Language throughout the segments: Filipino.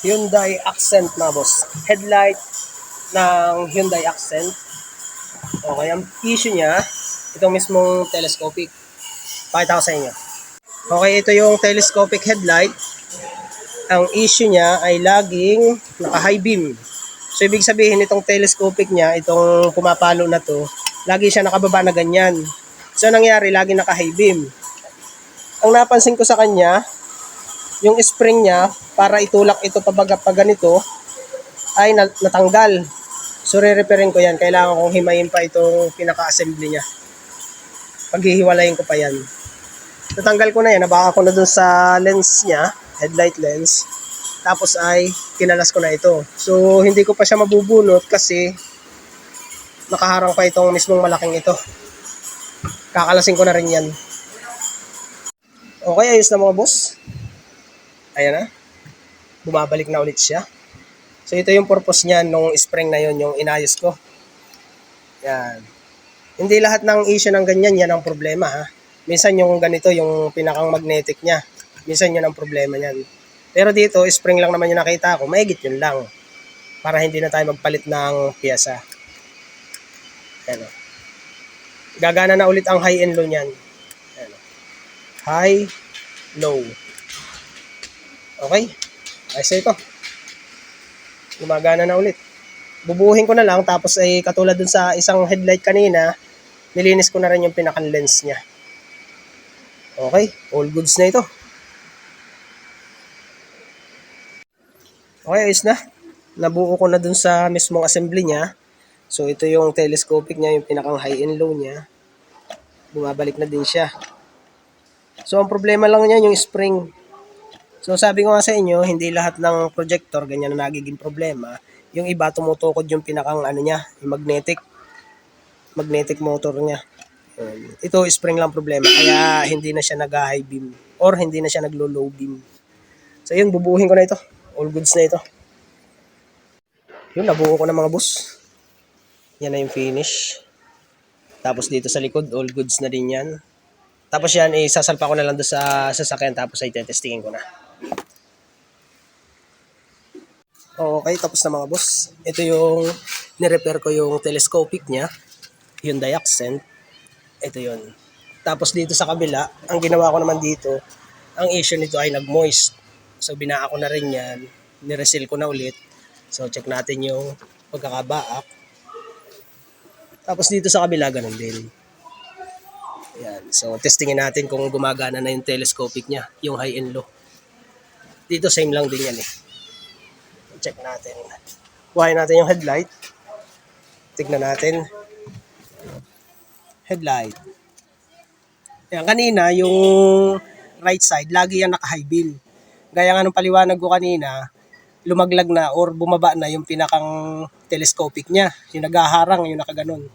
Hyundai Accent na boss. Headlight ng Hyundai Accent. Okay, ang issue niya, itong mismong telescopic. Pakita ko sa inyo. Okay, ito yung telescopic headlight. Ang issue niya ay laging naka-high beam. So, ibig sabihin, itong telescopic niya, itong pumapalo na to, lagi siya nakababa na ganyan. So, nangyari, lagi naka-high beam. Ang napansin ko sa kanya, yung spring niya, para itulak ito pabaga pa ganito, ay na- natanggal. So, re-repairin ko yan. Kailangan kong himayin pa itong pinaka-assembly niya. Paghihiwalayin ko pa yan. Natanggal ko na yan. Nabaka ko na dun sa lens niya, headlight lens. Tapos ay kinalas ko na ito. So, hindi ko pa siya mabubunot kasi nakaharang pa itong mismong malaking ito. Kakalasin ko na rin yan. Okay, ayos na mga boss. Ayan na. Bumabalik na ulit siya. So, ito yung purpose niya nung spring na yon yung inayos ko. Yan. Hindi lahat ng issue ng ganyan, yan ang problema ha. Minsan yung ganito, yung pinakang magnetic niya. Minsan yun ang problema niyan. Pero dito, spring lang naman yung nakita ko, maigit yun lang. Para hindi na tayo magpalit ng piyasa. Ayan o. Gagana na ulit ang high and low niyan. Ayan o. High, low. Okay? Ayos na ito. Gumagana na ulit. Bubuhin ko na lang tapos ay katulad dun sa isang headlight kanina, nilinis ko na rin yung pinakang lens niya. Okay, all goods na ito. Okay, ayos na. Nabuo ko na dun sa mismong assembly niya. So ito yung telescopic niya, yung pinakang high and low niya. Bumabalik na din siya. So ang problema lang niya yung spring. So sabi ko nga sa inyo, hindi lahat ng projector ganyan na nagiging problema. Yung iba tumutukod yung pinakang ano niya, yung magnetic magnetic motor niya. Ito spring lang problema kaya hindi na siya nag-high beam or hindi na siya naglo-low beam. So yun, bubuhin ko na ito. All goods na ito. Yun, nabuo ko na mga boss. Yan na yung finish. Tapos dito sa likod, all goods na din yan. Tapos yan, isasalpa ko na lang doon sa sasakyan tapos ay tetestingin ko na. Okay, tapos na mga boss. Ito yung nirepair ko yung telescopic niya. Hyundai Accent. Ito yun. Tapos dito sa kabila, ang ginawa ko naman dito, ang issue nito ay nag-moist. So binaa ko na rin yan. Nireseal ko na ulit. So check natin yung pagkakabaak. Tapos dito sa kabila, ganun din. Yan. So, testingin natin kung gumagana na yung telescopic niya, yung high and low. Dito, same lang din yan eh. Check natin. Buhayin natin yung headlight. Tignan natin. Headlight. Yan, kanina, yung right side, lagi yan naka-high beam. Gaya nga nung paliwanag ko kanina, lumaglag na or bumaba na yung pinakang telescopic niya. Yung naghaharang, yung nakaganon.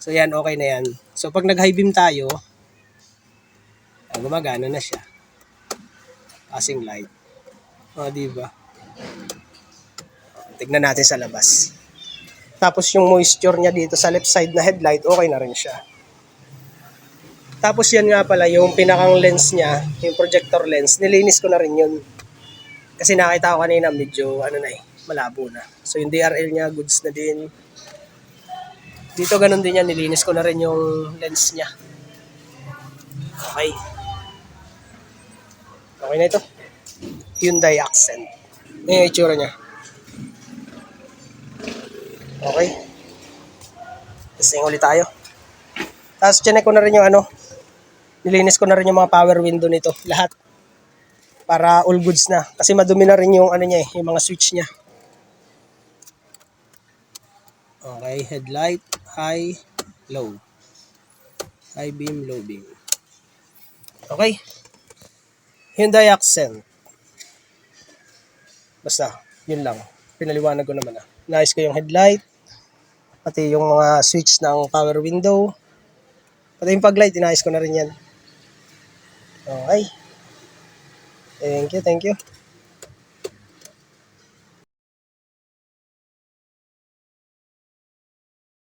So yan, okay na yan. So pag nag-high beam tayo, gumagana na siya. Passing light. O, di ba? Tignan natin sa labas. Tapos yung moisture niya dito sa left side na headlight, okay na rin siya. Tapos yan nga pala, yung pinakang lens niya, yung projector lens, nilinis ko na rin yun. Kasi nakita ko kanina, medyo ano na eh, malabo na. So yung DRL niya, goods na din. Dito ganun din yan, nilinis ko na rin yung lens niya. Okay. Okay na ito. Hyundai Accent. Yan yung itsura niya. Okay. Testing ulit tayo. Tapos chinek ko na rin yung ano, nilinis ko na rin yung mga power window nito, lahat. Para all goods na. Kasi madumi na rin yung ano niya eh, yung mga switch niya. Okay, headlight, high, low. High beam, low beam. Okay. Hyundai Accent. Basta, yun lang. Pinaliwanag ko naman ah. Nice ko yung headlight. Pati yung mga switch ng power window. Pati yung paglight, inayos ko na rin yan. Okay. Thank you, thank you.